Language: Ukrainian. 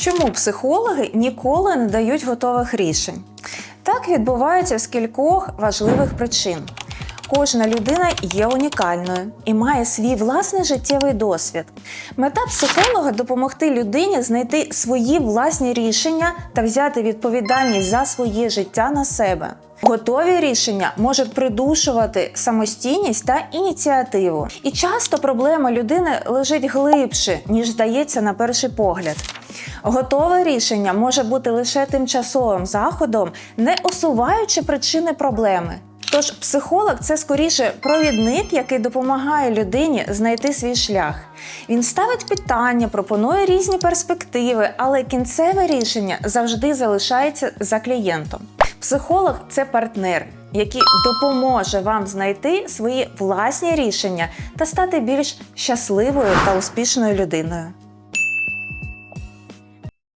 Чому психологи ніколи не дають готових рішень? Так відбувається з кількох важливих причин. Кожна людина є унікальною і має свій власний життєвий досвід. Мета психолога допомогти людині знайти свої власні рішення та взяти відповідальність за своє життя на себе. Готові рішення можуть придушувати самостійність та ініціативу. І часто проблема людини лежить глибше, ніж здається на перший погляд. Готове рішення може бути лише тимчасовим заходом, не усуваючи причини проблеми. Тож психолог це скоріше провідник, який допомагає людині знайти свій шлях. Він ставить питання, пропонує різні перспективи, але кінцеве рішення завжди залишається за клієнтом. Психолог це партнер, який допоможе вам знайти свої власні рішення та стати більш щасливою та успішною людиною.